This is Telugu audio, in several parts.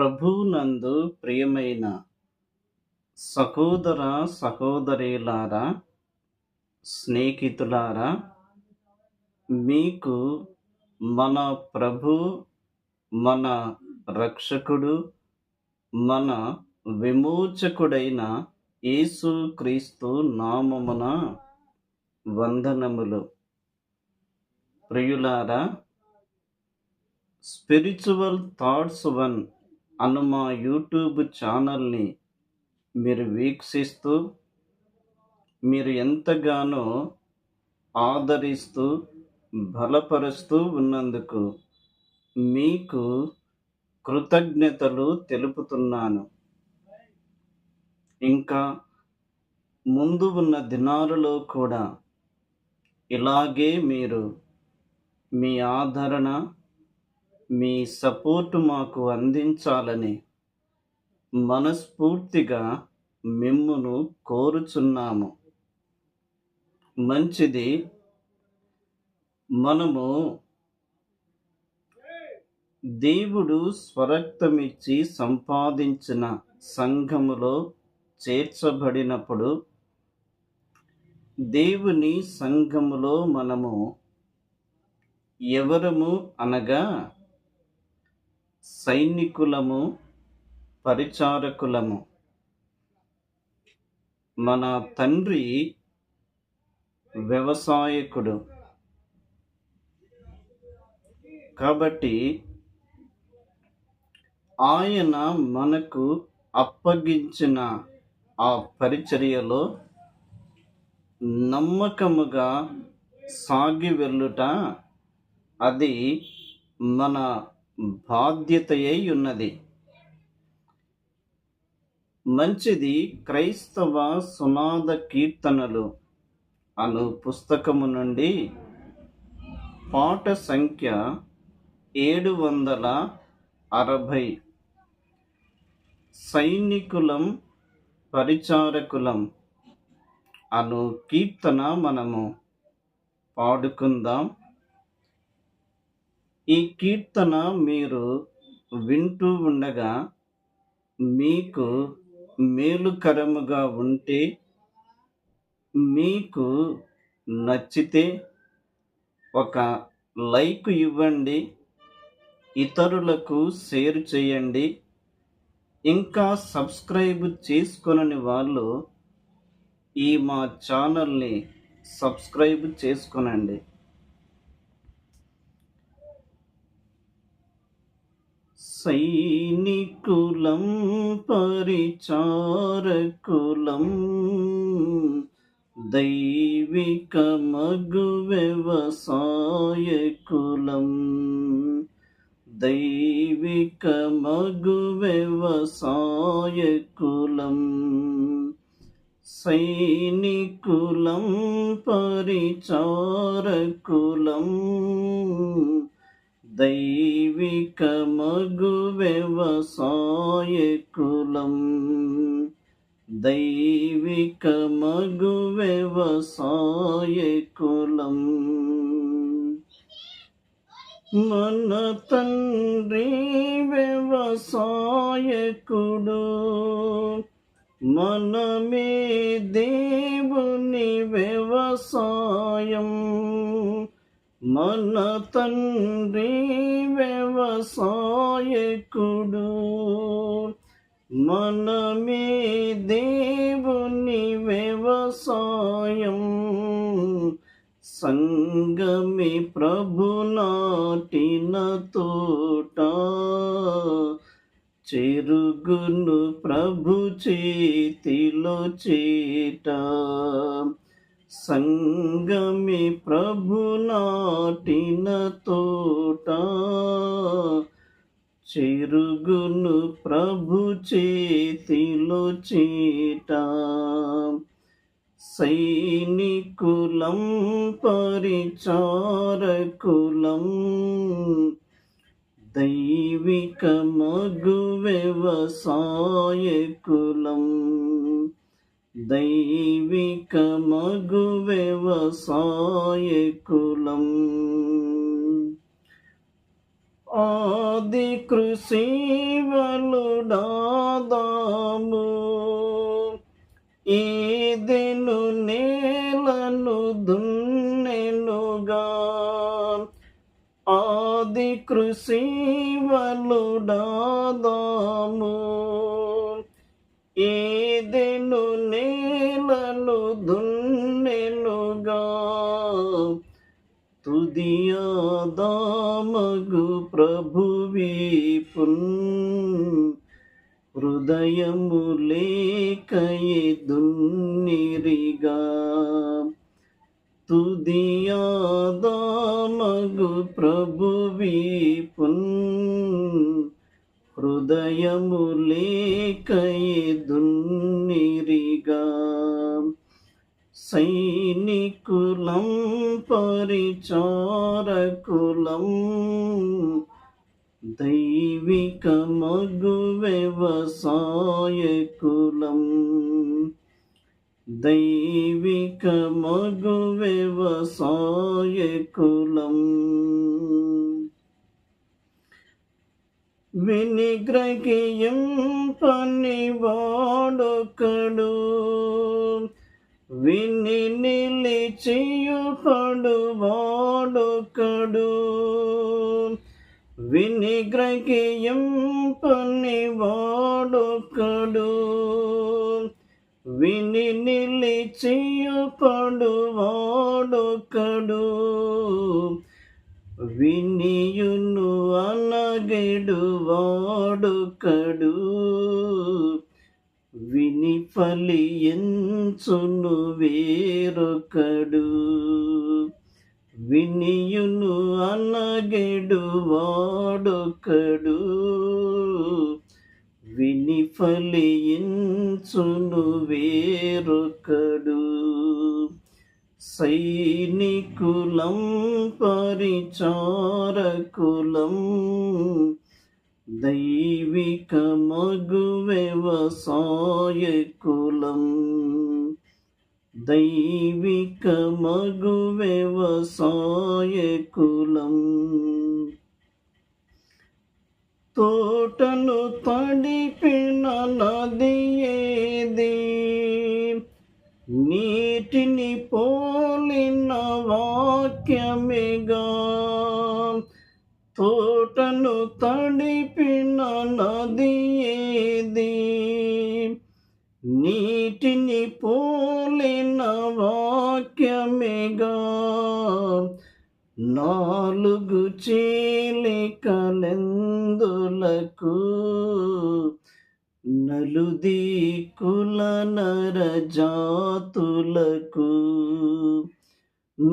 ప్రభునందు ప్రియమైన సహోదర సహోదరులారా స్నేహితులారా మీకు మన ప్రభు మన రక్షకుడు మన విమోచకుడైన యేసు క్రీస్తు నామమున వందనములు. ప్రియులారా స్పిరిచువల్ థాట్స్ వన్ అన్న మా యూట్యూబ్ ఛానల్ని మీరు వీక్షిస్తూ మీరు ఎంతగానో ఆదరిస్తూ బలపరుస్తూ ఉన్నందుకు మీకు కృతజ్ఞతలు తెలుపుతున్నాను. ఇంకా ముందు ఉన్న దినాలలో కూడా ఇలాగే మీరు మీ ఆదరణ మీ సపోర్టు మాకు అందించాలని మనస్ఫూర్తిగా మిమ్మును కోరుచున్నాము. మంచిది. మనము దేవుడు స్వరక్తమిచ్చి సంపాదించిన సంఘములో చేర్చబడినప్పుడు దేవుని సంఘములో మనము ఎవరము అనగా సైనికులము పరిచారకులము. మన తండ్రి వ్యవసాయకుడు. కాబట్టి ఆయన మనకు అప్పగించిన ఆ పరిచర్యలో నమ్మకముగా సాగి వెళ్ళుట అది మన బాధ్యతయై ఉన్నది. మంచిది క్రైస్తవ సునాద కీర్తనలు అను పుస్తకము నుండి పాట సంఖ్య ఏడు వందల అరవై సైనికులం పరిచారకులం అను కీర్తన మనము పాడుకుందాం. ఈ కీర్తన మీరు వింటూ ఉండగా మీకు మేలుకరముగా ఉంటే మీకు నచ్చితే ఒక లైక్ ఇవ్వండి ఇతరులకు షేర్ చేయండి. ఇంకా సబ్స్క్రైబ్ చేసుకొనని వాళ్ళు ఈ మా ఛానల్ని సబ్స్క్రైబ్ చేసుకొనండి. సైనికులం పరిచారకులం దైవిక మగు వ్యవసాయకులం దైవిక మగు వ్యవసాయకులం సైనికులం పరిచారకులం దైవిక మగు వ్యవసాయకులం దైవిక మగు వ్యవసాయకులం మన తండ్రి వ్యవసాయకుడు. మనమే దేవుని వ్యవసాయం. మన తండ్రి వ్యవసాయకుడు. మనమే దేవుని వ్యవసాయం. సంగమి ప్రభు నాటిన తోట. చెరుగును ప్రభు చేతిలో చేట. సంగమి ప్రభు నాటిన తోట. చెరుగును ప్రభు చేతిలో చీట. సైనికులం పరిచారకులం దైవిక మగు వ్యవసాయకులం. దైవిక మగు వ్యవసాయ కులం ఆది కృషి వలు ఈదిను నేలను దున్నెనుగా. ఆది కృషివలుడాదాము ఏదెను నేలను దున్నెనుగా. తుదియాదామగు ప్రభువీపున్ హృదయము లేకయే దున్నిరిగా. తుదియాదామగు ప్రభువీపున్ హృదయము లేకయే దున్నిరిగా సైనికులం పరిచారకులం దైవిక మగు వ్యవసాయకులం దైవిక మగు వ్యవసాయకులం వినిగ్రహియం పని వాడొకడు విని నిలిచియుపడు వాడొకడు వినిగ్రహియం పని వాడొకడు విని నిలిచియుపడు వాడొకడు వినియును అనగెడు వాడొకడు విని ఫలియంచును వేరొకడు. వినియును అనగెడువాడొకడు విని ఫలించును వేరొకడు. సైనికులం పరిచారకులం దైవిక మగు వ్యవసాయకులం దైవిక మగు వ్యవసాయకులం తోటను తడిపిన నది ఏది? నీటిని పోలిన వాక్యమిగా. తోటను తడిపిన నది ఏది? నీటిని పోలిన వాక్యమిగా. నాలుగు చీలికలెందులకు నలుదీకుల నరజాతులకు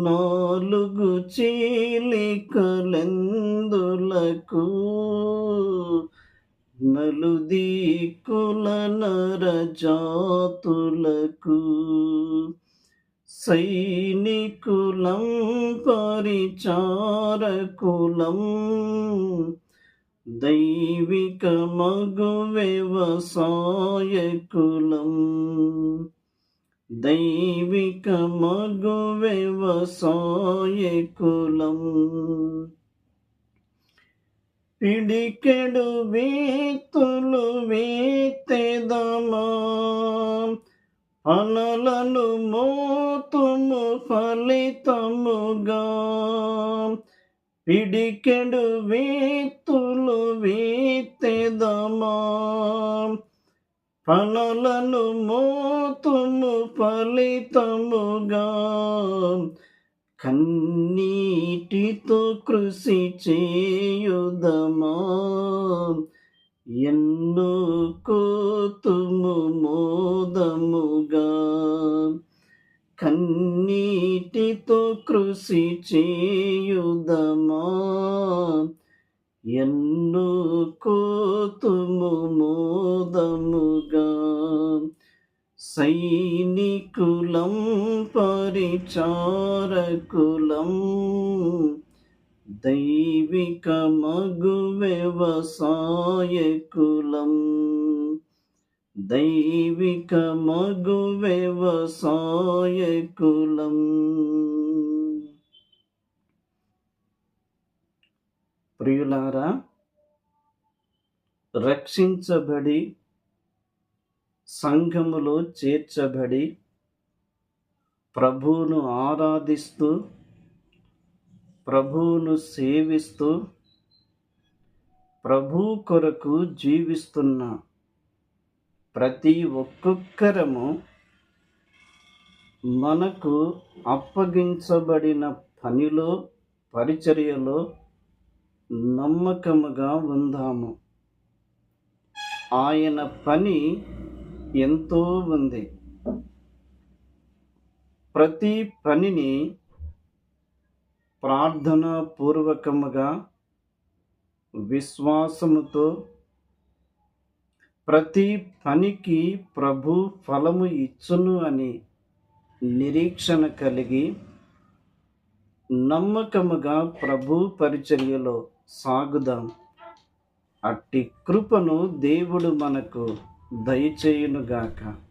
నాలుగు చీలికలెందులకు నలుదీకుల నరజాతులకు సైనికులం పరిచారకులం దైవిక మగు వ్యవసాయకులం దైవిక మగు వ్యవసాయకులం పిడికెడు వేతులు వేతెదమా. అనలను మోతుము ఫలితముగా. పిడికెడు వీతులు వీతెదమా పనులను మోతుము ఫలితముగా కన్నీటితో కృషి చేయుదమా ఎన్నో కోతుము మోదముగా కన్నీటితో కృషి చేయుదమా? ఎన్నో కోతుము మోదముగా సైనికులం పరిచారకులం దైవిక మగు వ్యవసాయకులం. దైవిక మగు వ్యవసాయకులం ప్రియులారా రక్షించబడి సంఘములో చేర్చబడి ప్రభువును ఆరాధిస్తూ ప్రభువును సేవిస్తూ ప్రభు కొరకు జీవిస్తున్న ప్రతి ఒక్కొక్కరము మనకు అప్పగించబడిన పనిలో పరిచర్యలో నమ్మకముగా ఉందాము. ఆయన పని ఎంతో ఉంది. ప్రతి పనిని ప్రార్థనాపూర్వకముగా విశ్వాసముతో ప్రతి పనికి ప్రభు ఫలము ఇచ్చును అని నిరీక్షణ కలిగి నమ్మకముగా ప్రభు పరిచర్యలో సాగుదాం. అట్టి కృపను దేవుడు మనకు దయచేయునుగాక.